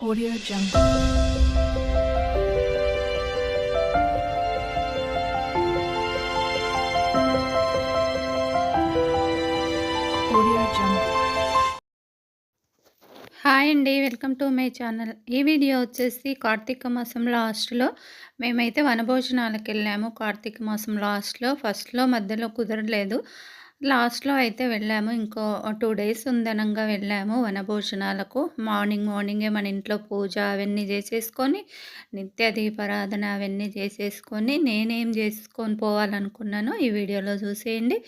Audio Jungle. Audio Jungle. Hi అండి welcome to my channel ఈ video వచ్చేసి కార్తీక మాసం లాస్ట్లో మేమైతే వనభోజనాలకు వెళ్ళాము కార్తీక మాసం లాస్ట్లో ఫస్ట్లో మధ్యలో కుదరలేదు లాస్ట్లో అయితే వెళ్ళాము. ఇంకో టూ డేస్ ఉందనంగా వెళ్ళాము వనభోజనాలకు. మార్నింగ్ మార్నింగే మన ఇంట్లో పూజ అవన్నీ చేసేసుకొని నిత్య దీపారాధన అవన్నీ చేసేసుకొని నేనేం చేసుకొని పోవాలనుకున్నానో ఈ వీడియోలో చూసేయండి.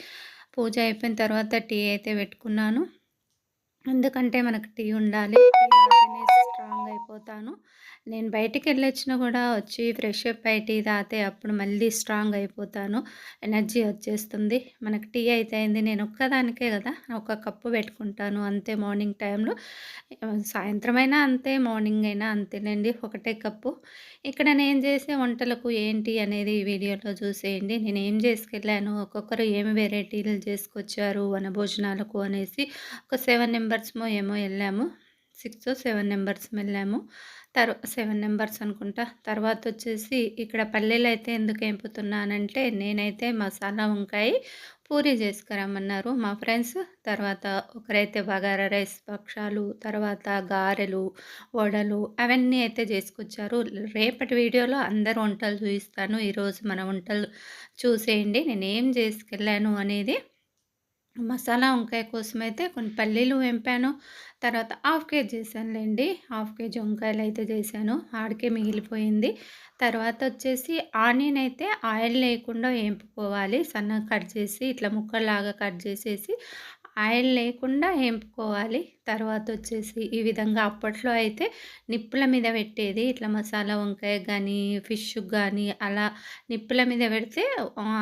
పూజ అయిపోయిన తర్వాత టీ అయితే పెట్టుకున్నాను. ఎందుకంటే మనకు టీ ఉండాలి టీ అయిపోతాను. నేను బయటికి వెళ్ళొచ్చినా కూడా వచ్చి ఫ్రెష్ అప్ అయి టీ తాగితే అప్పుడు మళ్ళీ స్ట్రాంగ్ అయిపోతాను. ఎనర్జీ వచ్చేస్తుంది. మనకు టీ అయితే అయింది. నేను ఒక్కదానికే కదా ఒక కప్పు పెట్టుకుంటాను అంతే మార్నింగ్ టైంలో. సాయంత్రం అయినా అంతే మార్నింగ్ అయినా అంతేనండి ఒకటే కప్పు. ఇక్కడ నేను చేసే వంటలకు ఏంటి అనేది ఈ వీడియోలో చూసేయండి. నేను ఏం చేసుకెళ్ళాను ఒక్కొక్కరు ఏమి వెరైటీలు చేసుకొచ్చారు వనభోజనాలకు అనేసి ఒక సెవెన్ నెంబర్స్మో ఏమో వెళ్ళాము. సిక్స్ సెవెన్ నెంబర్స్ వెళ్ళాము. తర్వా సెవెన్ నెంబర్స్ అనుకుంటా. తర్వాత వచ్చేసి ఇక్కడ పల్లెలు అయితే ఎందుకు ఎంపుతున్నానంటే నేనైతే మసాలా వంకాయ పూరి చేసుకురమ్మన్నారు మా ఫ్రెండ్స్. తర్వాత ఒకరైతే బగారా రైస్ భక్షాలు తర్వాత గారెలు వడలు అవన్నీ అయితే చేసుకొచ్చారు. రేపటి వీడియోలో అందరు వంటలు చూపిస్తాను. ఈరోజు మన వంటలు చూసేయండి. నేను ఏం చేసుకెళ్ళాను అనేది మసాలా వంకాయ కోసం అయితే కొన్ని పల్లీలు వేంపాను. తర్వాత హాఫ్ కేజీ చేశానులేండి హాఫ్ కేజీ వంకాయలు అయితే చేశాను. ఆడికే మిగిలిపోయింది. తర్వాత వచ్చేసి ఆనియన్ అయితే ఆయిల్ లేకుండా వేంపుకోవాలి. సన్నగా కట్ చేసి ఇట్లా ముక్కల్లాగా కట్ చేసేసి ఆయిల్ లేకుండా వేపుకోవాలి. తర్వాత వచ్చేసి ఈ విధంగా అప్పట్లో అయితే నిప్పుల మీద పెట్టేది. ఇట్లా మసాలా వంకాయ కానీ ఫిష్ కానీ అలా నిప్పుల మీద పెడితే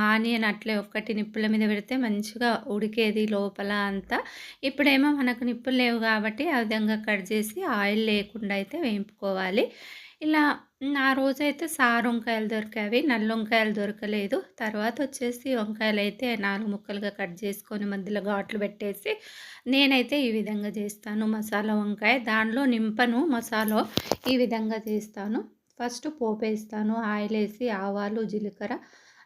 ఆనియన్ అట్లే ఒక్కటి నిప్పుల మీద పెడితే మంచిగా ఉడికేది లోపల అంతా. ఇప్పుడేమో మనకు నిప్పులు లేవు కాబట్టి ఆ విధంగా కట్ చేసి ఆయిల్ లేకుండా అయితే వేపుకోవాలి ఇలా ఆ రోజైతే సారు వంకాయలు దొరికావి నల్ల వంకాయలు దొరకలేదు. తర్వాత వచ్చేసి వంకాయలు అయితే నాలుగు ముక్కలుగా కట్ చేసుకొని మధ్యలో ఘాట్లు పెట్టేసి నేనైతే ఈ విధంగా చేస్తాను. మసాలా వంకాయ దానిలో నింపను మసాలా ఈ విధంగా చేస్తాను. ఫస్ట్ పోపు వేస్తాను ఆయిల్ వేసి ఆవాలు జీలకర్ర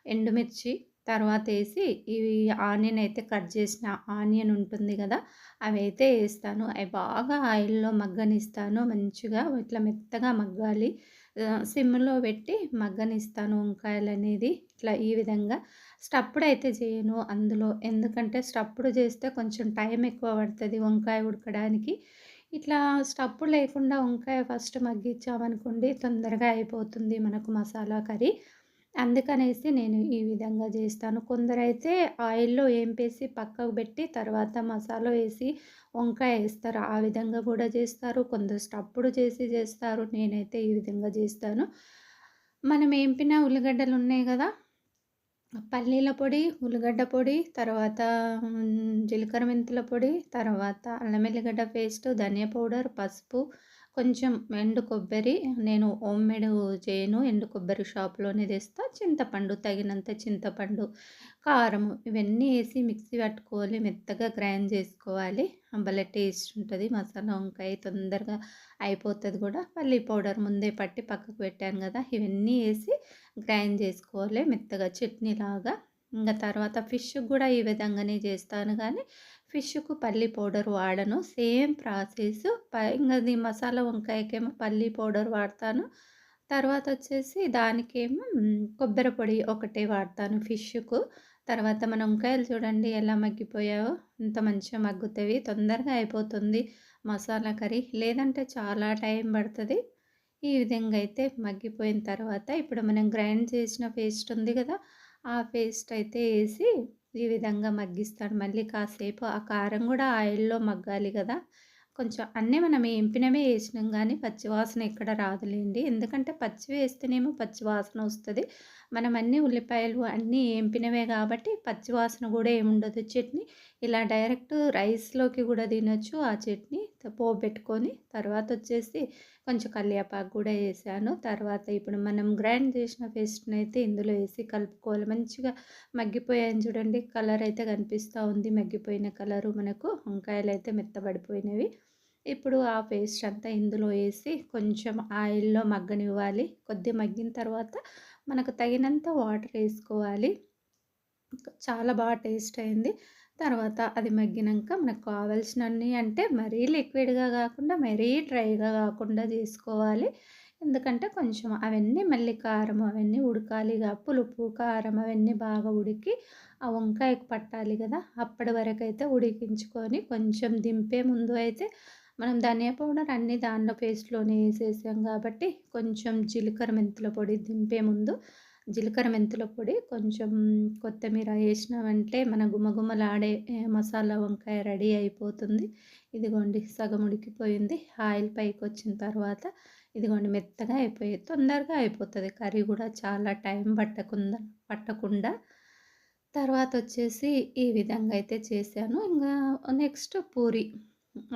ఎండుమిర్చి తర్వాత వేసి ఇవి ఆనియన్ అయితే కట్ చేసిన ఆనియన్ ఉంటుంది కదా అవి అయితే వేస్తాను అవి బాగా ఆయిల్లో మగ్గనిస్తాను. మంచిగా ఇట్లా మెత్తగా మగ్గాలి. సిమ్లో పెట్టి మగ్గనిస్తాను వంకాయలు అనేది ఇట్లా ఈ విధంగా స్టప్పుడు అయితే చేయను అందులో. ఎందుకంటే స్టప్పుడు చేస్తే కొంచెం టైం ఎక్కువ పడుతుంది వంకాయ ఉడకడానికి. ఇట్లా స్టప్పు లేకుండా వంకాయ ఫస్ట్ మగ్గించామనుకోండి తొందరగా అయిపోతుంది మనకు మసాలా కర్రీ. అందుకనేసి నేను ఈ విధంగా చేస్తాను. కొందరైతే ఆయిల్లో ఏంపేసి పక్కకు పెట్టి తర్వాత మసాలా వేసి వంకాయ వేస్తారు. ఆ విధంగా కూడా చేస్తారు. కొందరు స్టప్పుడు చేసి చేస్తారు. నేనైతే ఈ విధంగా చేస్తాను. మనం ఏంపిన ఉల్లిగడ్డలు ఉన్నాయి కదా పల్లీల పొడి ఉల్లిగడ్డ పొడి తర్వాత జీలకర్ర మెంతుల పొడి తర్వాత అల్లం ఎల్లిగడ్డ పేస్ట్ ధనియా పౌడర్ పసుపు కొంచెం ఎండు కొబ్బరి నేను హోమ్మేడ్ చేయను. ఎండు కొబ్బరి షాప్లోనే తెస్తా. చింతపండు తగినంత చింతపండు కారం ఇవన్నీ వేసి మిక్సీ పట్టుకోవాలి. మెత్తగా గ్రైండ్ చేసుకోవాలి. భలే టేస్ట్ ఉంటుంది. మసాలా వంకాయ తొందరగా అయిపోతుంది కూడా. మళ్ళీ పౌడర్ ముందే పట్టి పక్కకు పెట్టాను కదా. ఇవన్నీ వేసి గ్రైండ్ చేసుకోవాలి. మెత్తగా చట్నీ లాగా. ఇంకా తర్వాత ఫిష్ కూడా ఈ విధంగానే చేస్తాను. కానీ ఫిష్కు పల్లి పౌడర్ వాడను. సేమ్ ప్రాసెస్ ఇంకా అది మసాలా వంకాయకేమో పల్లి పౌడర్ వాడతాను. తర్వాత వచ్చేసి దానికేమో కొబ్బరి పొడి ఒకటే వాడతాను ఫిష్కు. తర్వాత మన వంకాయలు చూడండి ఎలా మగ్గిపోయావో ఇంత మంచిగా మగ్గుతాయి తొందరగా అయిపోతుంది మసాలా కర్రీ. లేదంటే చాలా టైం పడుతుంది. ఈ విధంగా అయితే మగ్గిపోయిన తర్వాత ఇప్పుడు మనం గ్రైండ్ చేసిన పేస్ట్ ఉంది కదా ఆ పేస్ట్ అయితే వేసి ఈ విధంగా మగ్గిస్తాడు. మళ్ళీ కాసేపు ఆ కారం కూడా ఆయిల్లో మగ్గాలి కదా. కొంచెం అన్నీ మనం ఎంపినమే వేసినాం కానీ పచ్చివాసన ఎక్కడ రాదులేండి. ఎందుకంటే పచ్చి వేస్తేనేమో పచ్చివాసన వస్తుంది. మనం అన్ని ఉల్లిపాయలు అన్నీ ఎంపినవే కాబట్టి పచ్చివాసన కూడా ఏముండదు. చట్నీ ఇలా డైరెక్ట్ రైస్లోకి కూడా తినొచ్చు. ఆ చట్నీ పోబెట్టుకొని తర్వాత వచ్చేసి కొంచెం కల్యాపాకు కూడా వేసాను. తర్వాత ఇప్పుడు మనం గ్రైండ్ చేసిన పేస్ట్ని అయితే ఇందులో వేసి కలుపుకోవాలి. మంచిగా మగ్గిపోయాయని చూడండి. కలర్ అయితే కనిపిస్తూ ఉంది. మగ్గిపోయిన కలరు మనకు. వంకాయలు అయితే మెత్తబడిపోయినవి. ఇప్పుడు ఆ పేస్ట్ అంతా ఇందులో వేసి కొంచెం ఆయిల్‌లో మగ్గనివ్వాలి. కొద్దిగా మగ్గిన తర్వాత మనకు తగినంత వాటర్ వేసుకోవాలి. చాలా బాగా టేస్ట్ అయింది. తర్వాత అది మగ్గినాక మనకు కావాల్సినన్ని అంటే మరీ లిక్విడ్‌గా కాకుండా మరీ డ్రైగా కాకుండా తీసుకోవాలి. ఎందుకంటే కొంచెం అవన్నీ మళ్ళీ కారం అవన్నీ ఉడకాలిగా పులుపు, కారం అవన్నీ బాగా ఉడికి ఆ వంకాయకు పట్టాలి కదా. అప్పటి వరకైతే ఉడికించుకొని కొంచెం దింపే ముందు అయితే మనం ధనియా పౌడర్ అన్నీ దానిలో పేస్ట్‌లోనే వేసేసాం కాబట్టి కొంచెం జీలకర్ర మెంతుల పొడి దింపే ముందు జీలకర్ర మెంతుల పొడి కొంచెం కొత్తిమీర వేసినామంటే మన గుమగుమలాడే మసాలా వంకాయ రెడీ అయిపోతుంది. ఇదిగోండి సగం ఉడికిపోయింది. ఆయిల్ పైకి వచ్చిన తర్వాత ఇదిగోండి మెత్తగా అయిపోయి తొందరగా అయిపోతుంది. కర్రీ కూడా చాలా టైం పట్టకుండా పట్టకుండా. తర్వాత వచ్చేసి ఈ విధంగా అయితే చేశాను. ఇంకా నెక్స్ట్ పూరి.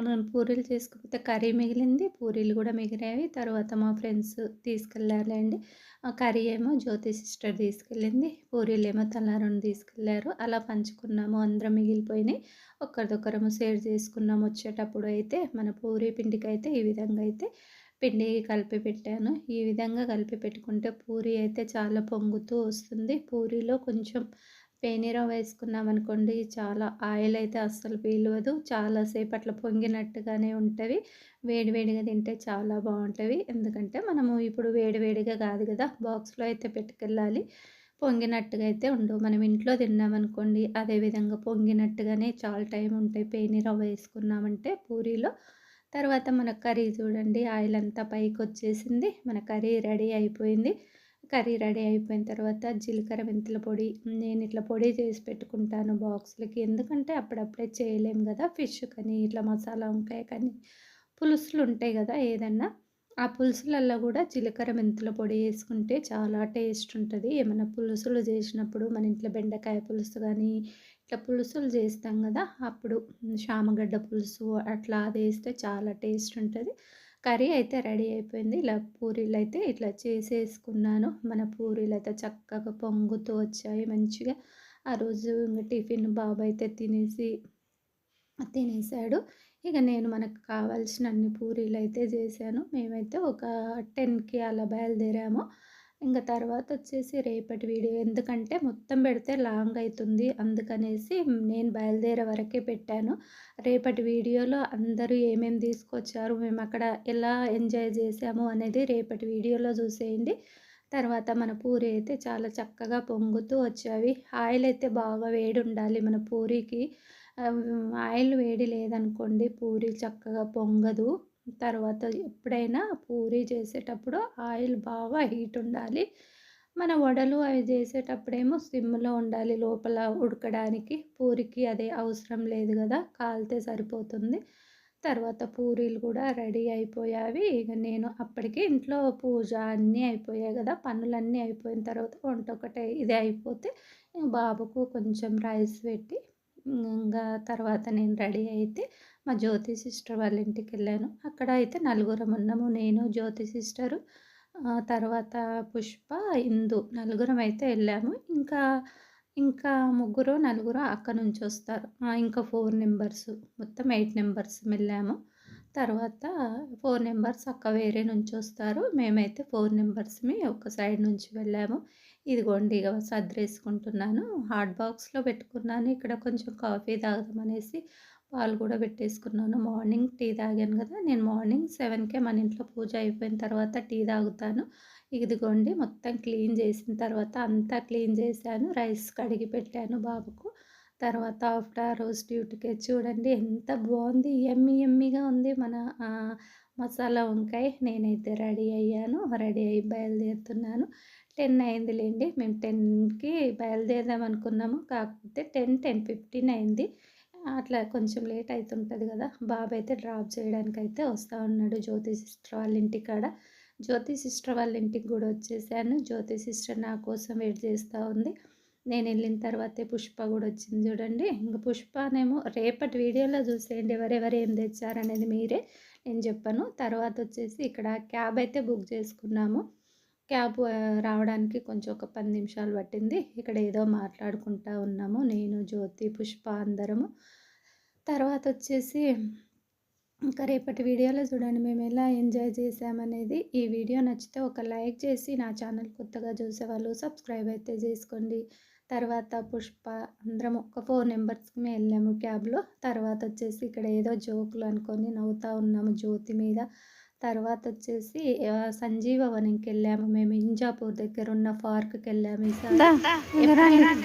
నేను పూరీలు చేసుకోకపోతే కర్రీ మిగిలింది పూరీలు కూడా మిగిలినవి తర్వాత మా ఫ్రెండ్స్ తీసుకెళ్ళారులేండి ఆ కర్రీ ఏమో జ్యోతి సిస్టర్ తీసుకెళ్ళింది పూరీలు ఏమో తలారుని తీసుకెళ్ళారు అలా పంచుకున్నాము అందరం మిగిలిపోయినాయి. ఒక్కరిదొక్కరము షేర్ చేసుకున్నాము వచ్చేటప్పుడు అయితే. మన పూరీ పిండికి అయితే ఈ విధంగా అయితే పిండి కలిపి పెట్టాను. ఈ విధంగా కలిపి పెట్టుకుంటే పూరీ అయితే చాలా పొంగుతూ వస్తుంది. పూరీలో కొంచెం పేనీరవ వేసుకున్నాం అనుకోండి చాలా ఆయిల్ అయితే అస్సలు పీలవదు. చాలాసేపు అట్లా పొంగినట్టుగానే ఉంటుంది. వేడివేడిగా తింటే చాలా బాగుంటుంది. ఎందుకంటే మనము ఇప్పుడు వేడివేడిగా కాదు కదా బాక్స్లో అయితే పెట్టుకెళ్ళాలి. పొంగినట్టుగా అయితే ఉండవు. మనం ఇంట్లో తిన్నామనుకోండి అదేవిధంగా పొంగినట్టుగానే చాలా టైం ఉంటాయి పేనీరవ వేసుకున్నామంటే పూరీలో. తర్వాత మన కర్రీ చూడండి ఆయిల్ అంతా పైకి వచ్చేసింది మన కర్రీ రెడీ అయిపోయింది. కర్రీ రెడీ అయిపోయిన తర్వాత జీలకర్ర మెంతుల పొడి నేను ఇట్లా పొడి చేసి పెట్టుకుంటాను బాక్స్లకి. ఎందుకంటే అప్పుడప్పుడే చేయలేము కదా ఫిష్ కానీ ఇట్లా మసాలా వంకాయ కానీ పులుసులు ఉంటాయి కదా ఏదన్నా. ఆ పులుసులల్లో కూడా జీలకర్ర మెంతుల పొడి వేసుకుంటే చాలా టేస్ట్ ఉంటుంది. ఏమైనా పులుసులు చేసినప్పుడు మన ఇంట్లో బెండకాయ పులుసు కానీ ఇట్లా పులుసులు చేస్తాం కదా అప్పుడు శామగడ్డ పులుసు అట్లా అది వేస్తే చాలా టేస్ట్ ఉంటుంది. కర్రీ అయితే రెడీ అయిపోయింది. ఇలా పూరీలు అయితే ఇట్లా చేసేసుకున్నాను. మన పూరీలు అయితే చక్కగా పొంగుతూ వచ్చాయి మంచిగా. ఆ రోజు ఇంకా టిఫిన్ బాబు అయితే తినేసి తినేసాడు. ఇక నేను మనకు కావాల్సిన అన్ని పూరీలు అయితే చేశాను. మేమైతే ఒక టెన్కి అలా బయలుదేరాము. ఇంకా తర్వాత వచ్చేసి రేపటి వీడియో ఎందుకంటే మొత్తం పెడితే లాంగ్ అవుతుంది అందుకనేసి నేను బయలుదేరే వరకే పెట్టాను. రేపటి వీడియోలో అందరూ ఏమేమి తీసుకొచ్చారు మేము అక్కడ ఎలా ఎంజాయ్ చేసాము అనేది రేపటి వీడియోలో చూసేయండి. తర్వాత మన పూరి అయితే చాలా చక్కగా పొంగుతూ వచ్చేవి ఆయిల్ అయితే బాగా వేడి ఉండాలి మన పూరికి. ఆయిల్ వేడి లేదనుకోండి పూరి చక్కగా పొంగదు. తర్వాత ఎప్పుడైనా పూరి చేసేటప్పుడు ఆయిల్ బాగా హీట్ ఉండాలి. మన వడలు అవి చేసేటప్పుడేమో సిమ్లో ఉండాలి లోపల ఉడకడానికి. పూరికి అదే అవసరం లేదు కదా కాలితే సరిపోతుంది. తర్వాత పూరీలు కూడా రెడీ అయిపోయావి. ఇక నేను అప్పటికి ఇంట్లో పూజ అన్నీ అయిపోయాయి కదా పనులన్నీ అయిపోయిన తర్వాత వంట ఒకటే ఇది అయిపోతే బాబుకు కొంచెం రైస్ పెట్టి ఇంకా తర్వాత నేను రెడీ అయితే మా జ్యోతి సిస్టర్ వాళ్ళ ఇంటికి వెళ్ళాను. అక్కడ అయితే నలుగురం ఉన్నాము. నేను జ్యోతి సిస్టరు తర్వాత పుష్ప ఇందు నలుగురం అయితే వెళ్ళాము. ఇంకా ఇంకా ముగ్గురు నలుగురు అక్కడ నుంచి వస్తారు. ఇంకా ఫోర్ నెంబర్స్ మొత్తం ఎయిట్ నెంబర్స్ వెళ్ళాము. తర్వాత ఫోర్ నెంబర్స్ అక్క వేరే నుంచి వస్తారు. మేమైతే ఫోర్ నెంబర్స్ని ఒక సైడ్ నుంచి వెళ్ళాము. ఇదిగోండి ఇక సర్దేసుకుంటున్నాను. హాట్ బాక్స్లో పెట్టుకున్నాను. ఇక్కడ కొంచెం కాఫీ తాగుదామనేసి పాలు కూడా పెట్టేసుకున్నాను. మార్నింగ్ టీ తాగాను కదా నేను మార్నింగ్ సెవెన్కే మన ఇంట్లో పూజ అయిపోయిన తర్వాత టీ తాగుతాను. ఇదిగోండి మొత్తం క్లీన్ చేసిన తర్వాత అంతా క్లీన్ చేశాను. రైస్ కడిగి పెట్టాను బాబుకు. తర్వాత ఆఫ్టర్ రోజ్ డ్యూటీకి చూడండి ఎంత బాగుంది ఎమ్మి ఎమ్మిగా ఉంది మన మసాలా వంకాయ. నేనైతే రెడీ అయ్యాను రెడీ అయ్యి బయలుదేరుతున్నాను. టెన్ అయిందిలేండి మేము టెన్కి బయలుదేరదాం అనుకున్నాము. కాకపోతే టెన్ టెన్ ఫిఫ్టీన్ అయింది. అట్లా కొంచెం లేట్ అవుతుంటుంది కదా. బాబు అయితే డ్రాప్ చేయడానికి అయితే వస్తూ ఉన్నాడు జ్యోతి సిస్టర్ వాళ్ళ ఇంటికాడ. జ్యోతి సిస్టర్ వాళ్ళ ఇంటికి కూడా వచ్చేసాను. జ్యోతి సిస్టర్ నా కోసం వెయిట్ చేస్తూ ఉంది. నేను వెళ్ళిన తర్వాతే పుష్ప కూడా వచ్చింది చూడండి. ఇంకా పుష్పనేమో రేపటి వీడియోలో చూసేయండి. ఎవరెవరు ఏం తెచ్చారనేది మీరే. నేను చెప్పాను. తర్వాత వచ్చేసి ఇక్కడ క్యాబ్ అయితే బుక్ చేసుకున్నాము. క్యాబ్ రావడానికి కొంచెం ఒక పది నిమిషాలు పట్టింది. ఇక్కడ ఏదో మాట్లాడుకుంటా ఉన్నాము. నేను జ్యోతి పుష్ప అందరము. తర్వాత వచ్చేసి ఇంకా రేపటి వీడియోలో చూడండి. మేము ఎలా ఎంజాయ్ చేసామనేది ఈ వీడియో నచ్చితే ఒక లైక్ చేసి నా ఛానల్ కొత్తగా చూసేవాళ్ళు సబ్స్క్రైబ్ అయితే చేసుకోండి. తర్వాత పుష్ప అందరం ఒక ఫోర్ మెంబర్స్కి మేము వెళ్ళాము క్యాబ్లో. తర్వాత వచ్చేసి ఇక్కడ ఏదో జోకులు అనుకొని నవ్వుతూ ఉన్నాము జ్యోతి మీద. తర్వాత వచ్చేసి సంజీవవనంకి వెళ్ళాము మేము ఇంజాపూర్ దగ్గర ఉన్న పార్క్కి వెళ్ళాము ఈసారి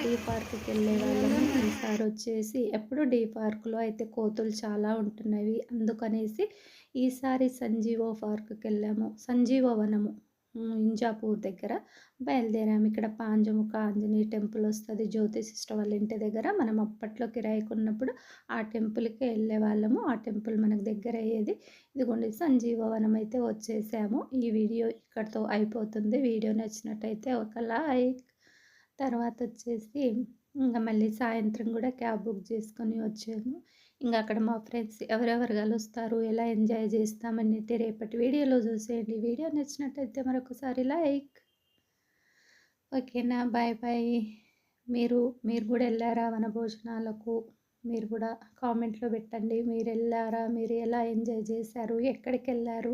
డీ పార్క్కి వెళ్ళే వాళ్ళము. ఈసారి వచ్చేసి ఎప్పుడు డీ పార్క్లో అయితే కోతులు చాలా ఉంటున్నవి. అందుకనేసి ఈసారి సంజీవ పార్క్కి వెళ్ళాము సంజీవవనము. ఉమ్, ఇంజాపూర్ దగ్గర బయలుదేరాము. ఇక్కడ పాంజముఖ ఆంజనేయ టెంపుల్ వస్తుంది. జ్యోతి సిస్టర్ వాళ్ళ ఇంటి దగ్గర. మనం అప్పట్లో కిరాయికి ఉన్నప్పుడు ఆ టెంపుల్కి వెళ్ళే వాళ్ళము. ఆ టెంపుల్ మనకు దగ్గర అయ్యేది. ఇదిగోండి సంజీవవనం అయితే వచ్చేసాము. ఈ వీడియో ఇక్కడితో అయిపోతుంది. వీడియో నచ్చినట్టయితే ఒక లైక్. తర్వాత వచ్చేసి ఇంకా మళ్ళీ సాయంత్రం కూడా క్యాబ్ బుక్ చేసుకొని వచ్చాము. ఇంకా అక్కడ మా ఫ్రెండ్స్ ఎవరెవరు కలుస్తారు ఎలా ఎంజాయ్ చేస్తామనేది రేపటి వీడియోలో చూసేయండి. వీడియో నచ్చినట్టయితే మరొకసారి లైక్. ఓకేనా? Bye bye. మీరు మీరు కూడా వెళ్ళారా వన భోజనాలకు? మీరు కూడా కామెంట్లో పెట్టండి. మీరు వెళ్ళారా? మీరు ఎలా ఎంజాయ్ చేశారు? ఎక్కడికి వెళ్ళారు?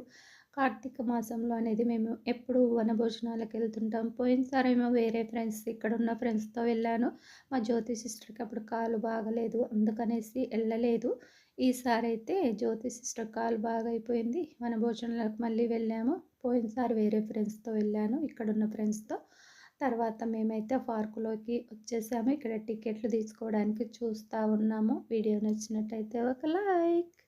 కార్తీక మాసంలో అనేది మేము ఎప్పుడు వనభోజనాలకు వెళ్తుంటాం పోయినసారి మేము వేరే ఫ్రెండ్స్ ఇక్కడ ఉన్న ఫ్రెండ్స్తో వెళ్ళాను. మా జ్యోతి సిస్టర్కి అప్పుడు కాలు బాగలేదు అందుకనేసి వెళ్ళలేదు. ఈసారి అయితే జ్యోతి సిస్టర్ కాలు బాగా అయిపోయింది వనభోజనాలకు మళ్ళీ వెళ్ళాము. పోయినసారి వేరే ఫ్రెండ్స్తో వెళ్ళాను ఇక్కడ ఉన్న ఫ్రెండ్స్తో. తర్వాత మేమైతే పార్కులోకి వచ్చేసాము. ఇక్కడ టికెట్లు తీసుకోవడానికి చూస్తూ ఉన్నాము. వీడియో నచ్చినట్టయితే ఒక లైక్.